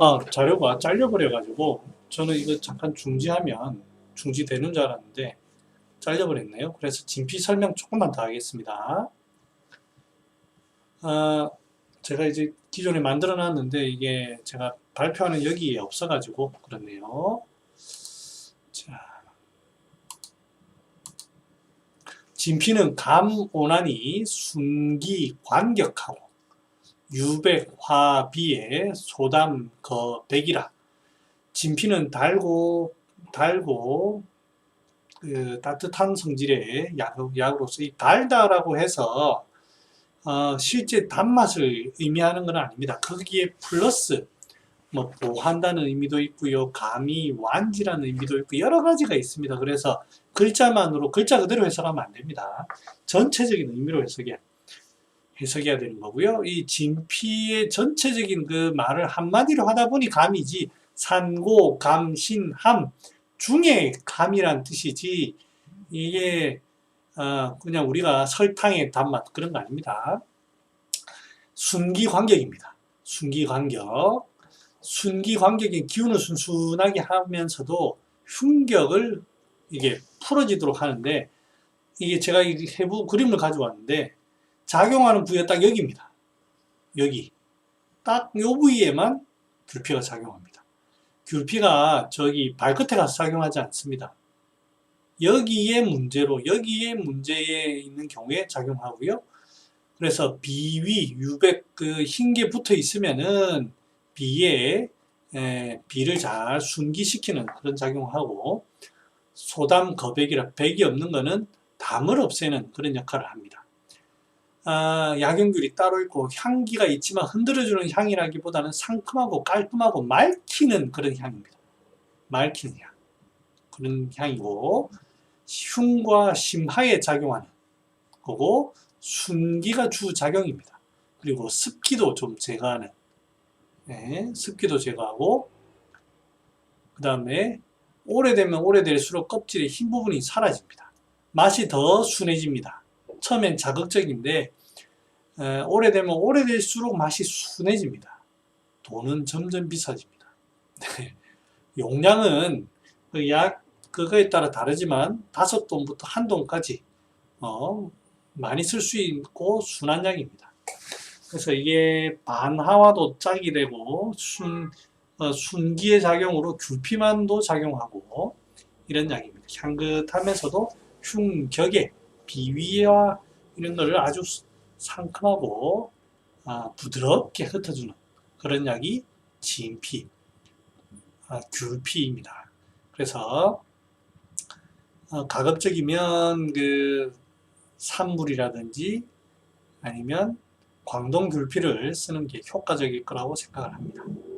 아, 자료가 잘려버려가지고 저는 이거 잠깐 중지하면 중지되는 줄 알았는데 잘려버렸네요. 그래서 진피 설명 조금만 더 하겠습니다. 아, 제가 이제 기존에 만들어 놨는데 이게 제가 발표하는 여기에 없어가지고 그렇네요. 자. 진피는 감온난이 순기 관격하고 유백 화비의 소담 거백이라 진피는 달고 달고 그 따뜻한 성질의 약, 약으로서 이 달다라고 해서 어, 실제 단맛을 의미하는 건 아닙니다. 거기에 플러스 뭐 보한다는 의미도 있고요. 감이 완지라는 의미도 있고 여러 가지가 있습니다. 그래서 글자만으로 글자 그대로 해석하면 안 됩니다. 전체적인 의미로 해석해 해석해야 되는 거고요. 이 진피의 전체적인 그 말을 한마디로 하다 보니 감이지 산고, 감, 신, 함 중에 감이란 뜻이지 이게 어, 그냥 우리가 설탕의 단맛 그런 거 아닙니다. 순기 관격입니다. 순기 관격. 순기 관격의 기운을 순순하게 하면서도 흉격을 이게 풀어지도록 하는데 이게 제가 이 해부 그림을 가져왔는데 작용하는 부위가 딱 여기입니다. 여기. 딱 요 부위에만 귤피가 작용합니다. 귤피가 저기 발끝에 가서 작용하지 않습니다. 여기에 문제로, 여기에 문제에 있는 경우에 작용하고요. 그래서 비위, 유백, 그 흰 게 붙어 있으면은 비에 에, 비를 잘 순기시키는 그런 작용하고 소담 거백이라 백이 없는 거는 담을 없애는 그런 역할을 합니다. 아, 약용귤이 따로 있고 향기가 있지만 흔들어주는 향이라기보다는 상큼하고 깔끔하고 맑히는 그런 향입니다. 맑히는 향. 그런 향이고 흉과 심하에 작용하는 거고 순기가 주 작용입니다. 그리고 습기도 좀 제거하는 네, 습기도 제거하고 그 다음에 오래되면 오래될수록 껍질의 흰 부분이 사라집니다. 맛이 더 순해집니다. 처음엔 자극적인데 에, 오래되면 오래될수록 맛이 순해집니다. 돈은 점점 비싸집니다. 네. 용량은 그 약 그거에 따라 다르지만 다섯 돈부터 한 돈까지 어, 많이 쓸 수 있고 순한 약입니다. 그래서 이게 반하와도 짝이 되고 순 어, 순기의 작용으로 귤피만도 작용하고 이런 약입니다. 향긋하면서도 흉격에 비위와 이런 거를 아주 상큼하고 아, 부드럽게 흩어주는 그런 약이 진피, 아, 귤피입니다. 그래서 어, 가급적이면 그 산물이라든지 아니면 광동 귤피를 쓰는 게 효과적일 거라고 생각을 합니다.